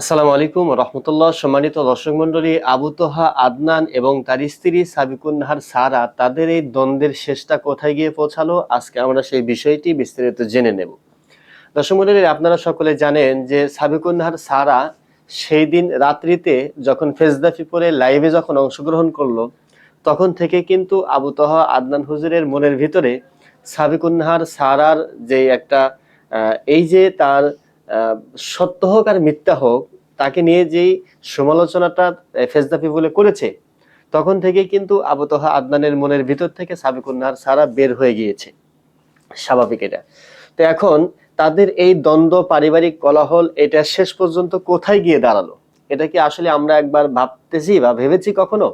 আসসালামু আলাইকুম রহমতুল্লাহ। সম্মানিত দর্শক মন্ডলী আবু তোহা, আদনান এবং তার স্ত্রী সাবিকুন্নাহার সারা তাদের এই দ্বন্দ্বের শেষটা কোথায় গিয়ে পৌঁছালো? আজকে আমরা সেই বিষয়টি বিস্তারিত জেনে নেব। দর্শক মন্ডলী আপনারা সকলে জানেন যে সাবিকুন্নাহার সারা সেই দিন রাত্রিতে যখন ফেজদাফি পরে লাইভে যখন অংশগ্রহণ করল, তখন থেকে কিন্তু আবু তোহা, আদনান হুজুরের মনের ভিতরে সাবিকুন্নাহার সারার যে একটা এই যে তার সত্য হোক আর মিথ্যা হোক, তাকে নিয়ে যেই সমালোচনাটা ফেজদাফি বলে করেছে, তখন থেকে কিন্তু আবতহা আদনানের মনের ভিতর থেকে সাবিকুন্নাহার সারা বের হয়ে গিয়েছে। স্বাভাবিক এটা। তো এখন তাদের এই দ্বন্দ্ব, পারিবারিক কলাহল, এটা শেষ পর্যন্ত কোথায় গিয়ে দাঁড়াল? এটা কি আসলে আমরা একবার ভাবতেছি বা ভেবেছি কখনো?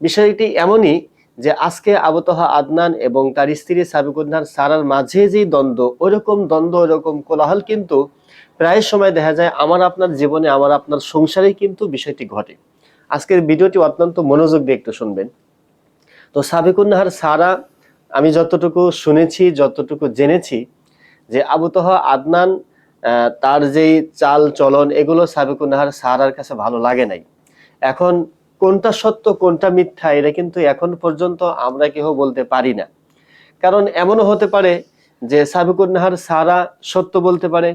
বিষয়টি এমনই যে আজকে আবতহা আদনান এবং তার স্ত্রী সাবিকুন্নার সারার মাঝে যেই দ্বন্দ্ব, ওইরকম দ্বন্দ্ব, ওইরকম কোলাহল কিন্তু প্রায় সময় দেখা যায় আমার আপনার জীবনে, আমার আপনার সংসারেই কিন্তু বিষয়টি ঘটে। আজকের ভিডিওটি অত্যন্ত মনোযোগ দিয়ে একটু শুনবেন। তো সাবিকুন্নাহার সারা, আমি যতটুকু শুনেছি, যতটুকু জেনেছি যে আবুতহা আদনান তার যেই চাল চলন, এগুলো সাবিকুন্নাহার সারার কাছে ভালো লাগে নাই। এখন কোনটা সত্য, কোনটা মিথ্যা, এটা কিন্তু এখন পর্যন্ত আমরা কেউ বলতে পারি না। কারণ এমনও হতে পারে যে সাবিকুন্নাহার সারা সত্য বলতে পারে,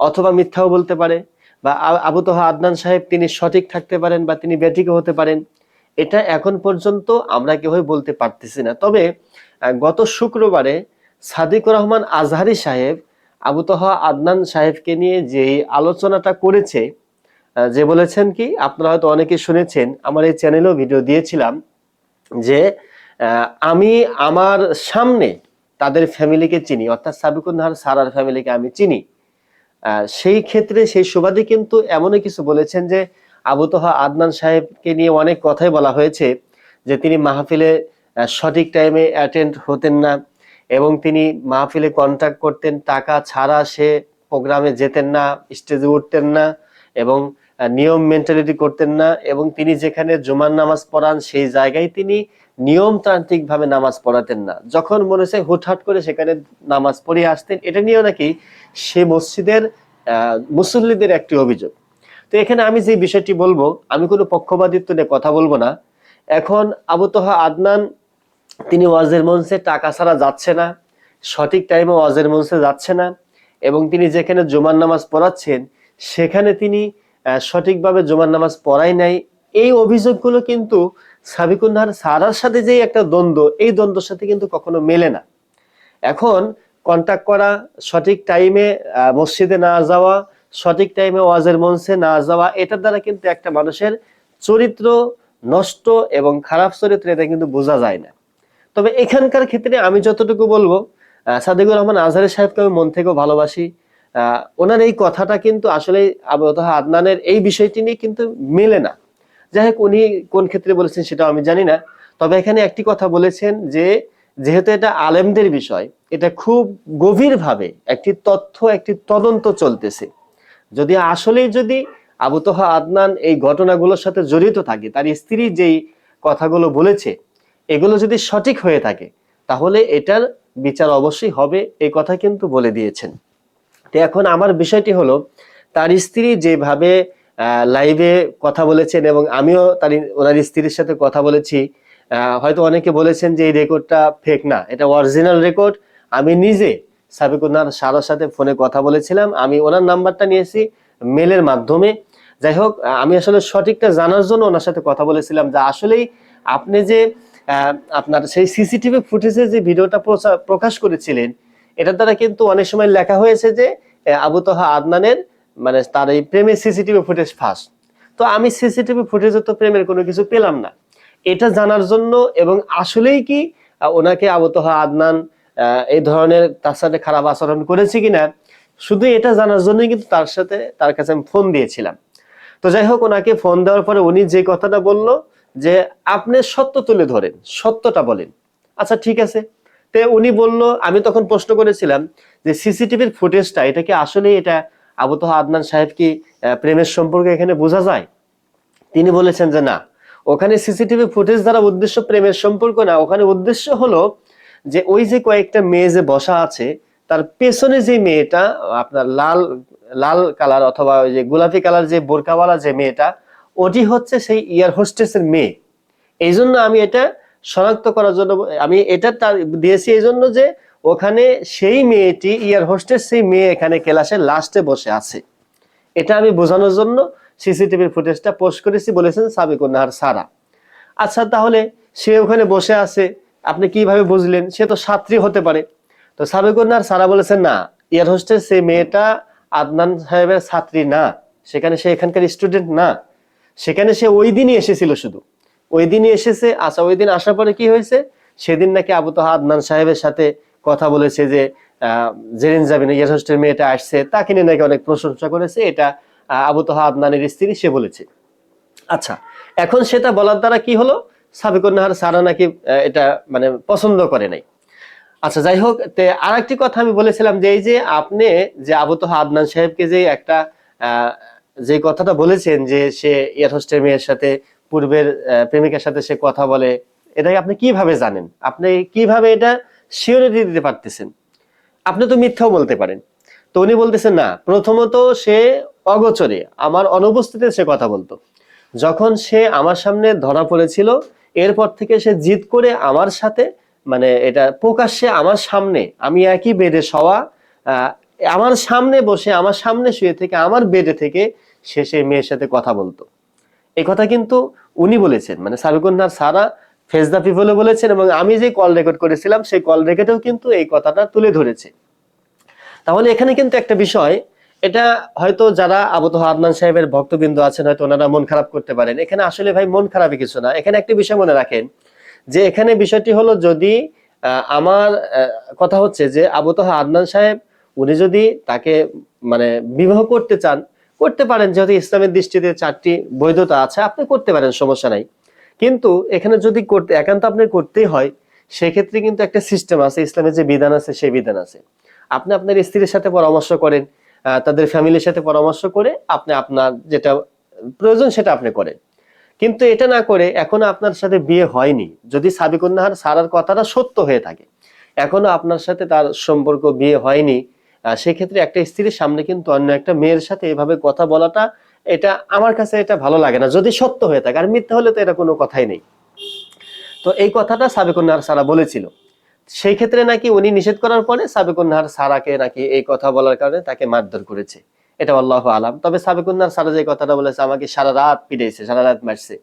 অথবা মিথ্যাও বলতে পারে, বা আবু তোহা আদনান সাহেব তিনি সঠিক থাকতে পারেন বা তিনি ব্যাঠিকও হতে পারেন, এটা এখন পর্যন্ত আমরা কেউই বলতে পারতেছি না। তবে গত শুক্রবারে সাদিকুর রহমান আজহারি সাহেব আবু তোহা আদনান সাহেবকে নিয়ে যে আলোচনাটা করেছে যে বলেছেন কি, আপনারা হয়তো অনেকে শুনেছেন, আমার এই চ্যানেলেও ভিডিও দিয়েছিলাম যে আমি আমার সামনে তাদের ফ্যামিলিকে চিনি, অর্থাৎ সাবিকুন্নাহার সারার ফ্যামিলিকে আমি চিনি। সেই ক্ষেত্রে সেই সুবাদে কিন্তু এমনই কিছু বলেছেন যে, আবু তোহা আদনান সাহেবকে নিয়ে অনেক কথাই বলা হয়েছে যে, তিনি মাহফিলে সঠিক টাইমে অ্যাটেন্ড হতেন না এবং তিনি মাহফিলে কন্ট্যাক্ট করতেন, টাকা ছাড়া সে প্রোগ্রামে যেতেন না স্টেজে উঠতেন না এবং নিয়ম মেন্টালিটি করতেন না এবং তিনি যেখানে জুমার নামাজ পড়ান সেই জায়গায় তিনি নিয়মতান্ত্রিক ভাবে নামাজ পড়াতেন না। যখন মনে হচ্ছে হুটহাট করে সেখানে নামাজ পড়িয়ে আসতেন, এটা নিয়েও নাকি সে মসজিদের মুসল্লিদের একটি অভিযোগ। তো এখানে আমি যে বিষয়টি বলব, আমি কোনো পক্ষপাতিত্ব নিয়ে কথা বলব না। এখন আবু তোহা আদনান, তিনি ওয়াজের মঞ্চে টাকা ছাড়া যাচ্ছে না, সঠিক টাইমে ওয়াজের মঞ্চে যাচ্ছে না এবং তিনি যেখানে জুমার নামাজ পড়াচ্ছেন, সেখানে তিনি সঠিকভাবে জুমার নামাজ পড়াই নাই। এই অভিযোগগুলো কিন্তু সাবিকুন্নাহার সারার সাথে যে একটা দ্বন্দ্ব, এই দ্বন্দ্বের সাথে কিন্তু কখনো মেলে না। এখন কন্টাক্ট করা, সঠিক টাইমে মসজিদে না যাওয়া, সঠিক টাইমে ওয়াজের মঞ্চে না যাওয়া এটার দ্বারা কিন্তু একটা মানুষের চরিত্র নষ্ট এবং খারাপ চরিত্র এটা কিন্তু বোঝা যায় না। তবে এখানকার ক্ষেত্রে আমি যতটুকু বলব সাদিকুর রহমান আজহারি সাহেবকে আমি মন থেকেও ভালোবাসি। ওনার এই কথাটা কিন্তু আসলে আবু আদনানের এই বিষয়টি নিয়ে কিন্তু মেলে না। যাই হোক, উনি কোন ক্ষেত্রে বলেছেন সেটা আমি জানি না। তবে এখানে একটি কথা বলেছেন যে, যেহেতু এটা আলেমদের বিষয়, এটা খুব গভীরভাবে একটি তথ্য, একটি তদন্ত চলতেছে। যদি আসলেই যদি আবু তোহা আদনান এই ঘটনাগুলোর সাথে জড়িত থাকে, তার স্ত্রী যেই কথাগুলো বলেছে, এগুলো যদি সঠিক হয়ে থাকে, তাহলে এটার বিচার অবশ্যই হবে এই কথা কিন্তু বলে দিয়েছেন। তো এখন আমার বিষয়টি হলো, তার স্ত্রী যেভাবে লাইভে কথা বলেছেন এবং আমিও তার, ওনার স্ত্রীর সাথে কথা বলেছি হয়তো অনেকে বলেছেন যে এই রেকর্ডটা ফেক না, এটা অরিজিনাল রেকর্ড আমি নিজে সাবেক সাবিকুন্নার সারার সাথে ফোনে কথা বলেছিলাম, আমি ওনার নাম্বারটা নিয়েছি মেলের মাধ্যমে। যাই হোক আমি আসলে সঠিকটা জানার জন্য ওনার সাথে কথা বলেছিলাম যে আসলেই আপনি যে আপনার সেই সিসিটিভি ফুটেজে যে ভিডিওটা প্রকাশ করেছিলেন এটার দ্বারা কিন্তু অনেক সময় লেখা হয়েছে যে আবু তোহা আদনানের মানে তার এই প্রেমের সিসিটিভি ফুটেজ ফাঁস তো আমি সিসিটিভি ফুটেজে তো প্রেমের কোনো কিছু পেলাম না। এটা জানার জন্য এবং আসলেই কি ওনাকে আবু তোহা আদনান এই ধরনের তার সাথে খারাপ আচরণ করেছে কিনা, শুধু এটা জানার জন্যই কিন্তু তার সাথে, তার কাছে আমি ফোন দিয়েছিলাম। তো যাই হোক, ওনাকে ফোন দেওয়ার পরে উনি যে কথাটা বলল যে, আপনি সত্য তুলে ধরেন, সত্যটা বলেন। আচ্ছা ঠিক আছে। তো উনি বলল, আমি তখন প্রশ্ন করেছিলাম যে সিসিটিভির ফুটেজটা, এটা কি আসলে এটা আবু তোহা আদনান সাহেব কি প্রেমের সম্পর্কে এখানে বোঝা যায়? তিনি বলেছেন যে না। ওখানে সিসিটিভি ফুটেজ দ্বারা উদ্দেশ্য প্রেমের সম্পর্ক না, ওখানে উদ্দেশ্য হলো যে ওই যে কয়েকটা মেয়ে যে বসা আছে, তার পেছনে যে মেয়েটা, আপনার লাল লাল কালার অথবা ওই যে গোলাপি কালার যে বোরকাওয়ালা যে মেয়েটা, ওটি হচ্ছে সেই ইয়ার হোস্টেসের মেয়ে। এই জন্য আমি এটা শনাক্ত করার জন্য, আমি এটা তার দিয়েছি এই জন্য যে ওখানে সেই মেয়েটি, ইয়ার হোস্টেস সেই মেয়ে এখানে ক্লাসে লাস্টে বসে আছে। এটা আমি বোঝানোর জন্য সিসিটিভির ফুটেজটা পোস্ট করেছি, বলেছেন সাবিকুন নাহার সারা। আচ্ছা তাহলে সে ওখানে বসে আছে, আপনি কীভাবে বুঝলেন? সে তো ছাত্রী হতে পারে। তো সাবিকুন নাহার সারা বলেছেন, না, ইয়ার হোস্টেস সেই মেয়েটা আদনান সাহেবের ছাত্রী না। সেখানে সে এখানকার স্টুডেন্ট না। সেখানে সে ওই দিনই এসেছিল শুধু। ওই দিনই এসেছে। আচ্ছা ওই দিন আসার পরে কি হয়েছে? সেদিন নাকি আবু তাহা আদনান সাহেবের সাথে কথা বলেছে যে জেরিন জাবিন ইয়ার হোস্টের মেয়েটা আসছে, তাকে নিয়ে নাকি অনেক প্রশংসা করেছে। এটা আবু তাহা আদনানের স্ত্রী, সে বলেছে। আচ্ছা এখন সেটা বলার দ্বারা কি হলো? সাবিকুন নাহার সারা নাকি এটা মানে পছন্দ করে নাই। আচ্ছা যাই হোক আর একটি কথা আমি বলেছিলাম যে, এই যে আপনি যে আবু তোহা আদনান সাহেবকে যে একটা যে কথাটা বলেছেন যে সে এয়ার মেয়ের সাথে পূর্বের প্রেমিকার সাথে সে কথা বলে। এটাকে আপনি কীভাবে জানেন? আপনি কীভাবে এটা সিওরিটি দিতে পারতেছেন? আপনি তো মিথ্যাও বলতে পারেন। তো উনি বলতেছেন, না, প্রথমত সে অগোচরে, আমার অনুপস্থিতিতে সে কথা বলতো। যখন সে আমার সামনে ধরা পড়েছিল, এরপর থেকে সে জিদ করে আমার সাথে মানে এটা প্রকাশ্যে আমার সামনে, আমি একই বেডে শোয়া আমার সামনে বসে, আমার সামনে শুয়ে থেকে, আমার বেডে থেকে সে সেই মেয়ের সাথে কথা বলতো। এই কথা কিন্তু উনি বলেছেন মানে সাবিকুন্নার সারা ফেস দা পিপলে বলেছেন এবং আমি যে কল রেকর্ড করেছিলাম, সেই কল রেকর্ডেও কিন্তু এই কথাটা তুলে ধরেছে। তাহলে এখানে কিন্তু একটা বিষয়, এটা হয়তো যারা আবু তোহা আদনান সাহেবের ভক্তবৃন্দ আছেন, হয়তো ওনারা মন খারাপ করতে পারেন। এখানে আসলে ভাই মন খারাপই কিছু না। এখানে একটা বিষয় মনে রাখেন, যে এখানে বিষয়টি হলো যদি আমার কথা হচ্ছে যে আবু তোহা আদনান সাহেব, উনি যদি তাকে মানে বিবাহ করতে চান করতে পারেন, যেহেতু ইসলামের দৃষ্টিতে চারটি বৈধতা আছে, আপনি করতে পারেন, সমস্যা নাই। কিন্তু এখানে যদি করতে, একান্ত আপনার করতেই হয়, সেক্ষেত্রে কিন্তু একটা সিস্টেম আছে, ইসলামের যে বিধান আছে, সেই বিধান আছে। আপনি আপনার স্ত্রীর সাথে পরামর্শ করেন তাদের ফ্যামিলির সাথে পরামর্শ করে আপনি আপনার যেটা প্রয়োজন সেটা আপনি করেন। কিন্তু এটা না করে এখনও আপনার সাথে বিয়ে হয়নি। যদি সাবিকুন্নাহার সারার কথাটা সত্য হয়ে থাকে, এখনও আপনার সাথে তার সম্পর্ক বিয়ে হয়নি সেক্ষেত্রে একটা স্ত্রীর সামনে কিন্তু অন্য একটা মেয়ের সাথে এভাবে কথা বলাটা, এটা আমার কাছে এটা ভালো লাগে না, যদি সত্য হয়ে থাকে। আর মিথ্যা হলে তো এটা কোনো কথাই নেই। তো এই কথাটা সাবিকুন্নাহার সারা বলেছিল। সেই ক্ষেত্রে নাকি উনি নিষেধ করার পরে সাবিকুন্নাহার সারাকে নাকি এই কথা বলার কারণে তাকে মারধর করেছে। এটা আল্লাহ আলাম। তবে সাবিকুন্নাহার সারা যে কথাটা বলেছে, আমাকে সারা রাত পিটাইছে, সারা রাত মারছে।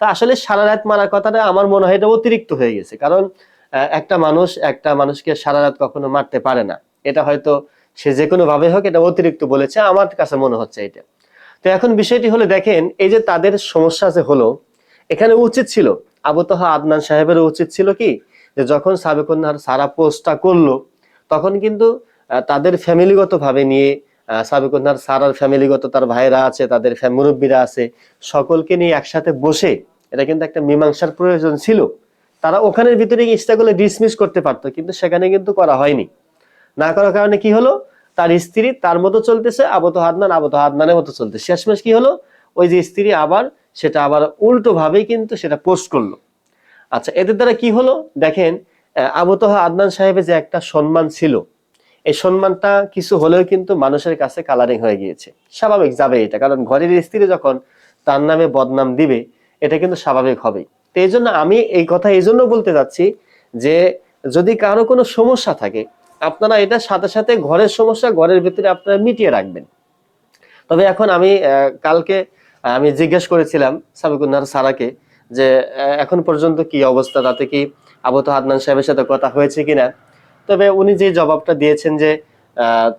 তা আসলে সারা রাত মারার কথাটা আমার মনে হয় এটা অতিরিক্ত হয়ে গেছে। কারণ একটা মানুষ, একটা মানুষকে সারা রাত কখনো মারতে পারে না। এটা হয়তো সে যে কোনো ভাবে হোক এটা অতিরিক্ত বলেছে আমার কাছে মনে হচ্ছে এটা। তো এখন বিষয়টি হলো দেখেন এই যে তাদের সমস্যা যে হলো এখানে উচিত ছিল আবু তোহা আদনান সাহেবের উচিত ছিল কি যে যখন সাবেকুন্নার সারা পোস্টটা করল তখন কিন্তু তাদের ফ্যামিলিগত ভাবে নিয়ে আহ, সাবেকুন্নার সারার ফ্যামিলিগত তার ভাইরা আছে তাদের মুরব্বীরা আছে সকলকে নিয়ে একসাথে বসে এটা কিন্তু একটা মীমাংসার প্রয়োজন ছিল। তারা ওখানের ভিতরে ইস্তাগুলো ডিসমিস করতে পারতো কিন্তু সেখানে কিন্তু করা হয়নি। না করার কারণে কি হলো? তার স্ত্রী তার মতো চলতেছে আবত হাদনান আবত হাদনানের মতো চলতেছে। শেষমেশ কি হলো? ওই যে স্ত্রী আবার সেটা আবার উল্টো ভাবেই কিন্তু সেটা পোস্ট করল। আচ্ছা এদের দ্বারা কি হলো? দেখেন আহ, আবু তোহা আদনান সাহেবের যে একটা সম্মান ছিল এই সম্মানটা কিছু হলেও কিন্তু মানুষের কাছে কালারিং হয়ে গিয়েছে। স্বাভাবিক যাবে এটা কারণ ঘরের স্ত্রী যখন তার নামে বদনাম দিবে এটা কিন্তু স্বাভাবিক হবে তো এই জন্য আমি এই কথা এই জন্য বলতে যাচ্ছি যে যদি কারও কোনো সমস্যা থাকে আপনারা এটা সাথে সাথে ঘরের সমস্যা, ঘরের ভিতরে আপনারা মিটিয়ে রাখবেন। তবে এখন আমি কালকে আমি জিজ্ঞেস করেছিলাম সাবিকুন্নার সারাকে যে এখন পর্যন্ত কি অবস্থা, তাতে কি আবু তো আদনান সাহেবের সাথে কথা হয়েছে কিনা? তবে উনি যে জবাবটা দিয়েছেন যে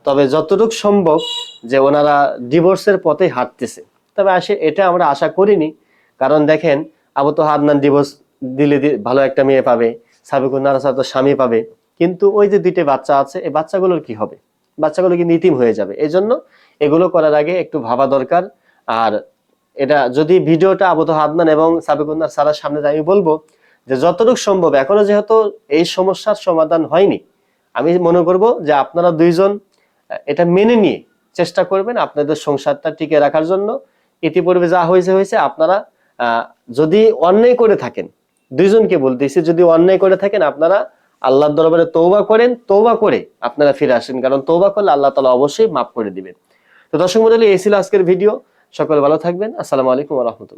তবে যতটুকু সম্ভব যে ওনারা ডিভোর্সের পথে হাঁটতেছে। তবে আসে, এটা আমরা আশা করিনি, কারণ দেখেন, আবু তো আদনান ডিভোর্স দিলে ভালো একটা মেয়ে পাবে সাবিকুন্নার সাথে স্বামী পাবে। কিন্তু ওই যে দুইটা বাচ্চা আছে, এই বাচ্চাগুলোর কি হবে? বাচ্চাগুলো কিন্তু ইতিম হয়ে যাবে? এই জন্য এগুলো করার আগে একটু ভাবা দরকার। আর এটা যদি ভিডিওটা আবুত হাদনান এবং সাবিকুন্নার সারার সামনে আমি বলব, যে যতটুকু সম্ভব, এখনও যেহেতু এই সমস্যার সমাধান হয়নি, আমি মনে করব যে আপনারা দুইজন এটা মেনে নিয়ে চেষ্টা করবেন আপনাদের সংসারটা টিকে রাখার জন্য। ইতিপূর্বে যা হয়েছে হয়েছে, আপনারা যদি অন্যায় করে থাকেন, দুইজনকে বলতেছি, যদি অন্যায় করে থাকেন, আপনারা আল্লাহর দরবারে তৌবা করেন তৌবা করে আপনারা ফিরে আসেন। কারণ তৌবা করলে আল্লাহ তালা অবশ্যই মাফ করে দিবেন। তো দর্শক মন্ডলী এই ছিল আজকের ভিডিও। সকল ভালো থাকবেন। আসসালামু আলাইকুম রহমতুল্লাহ।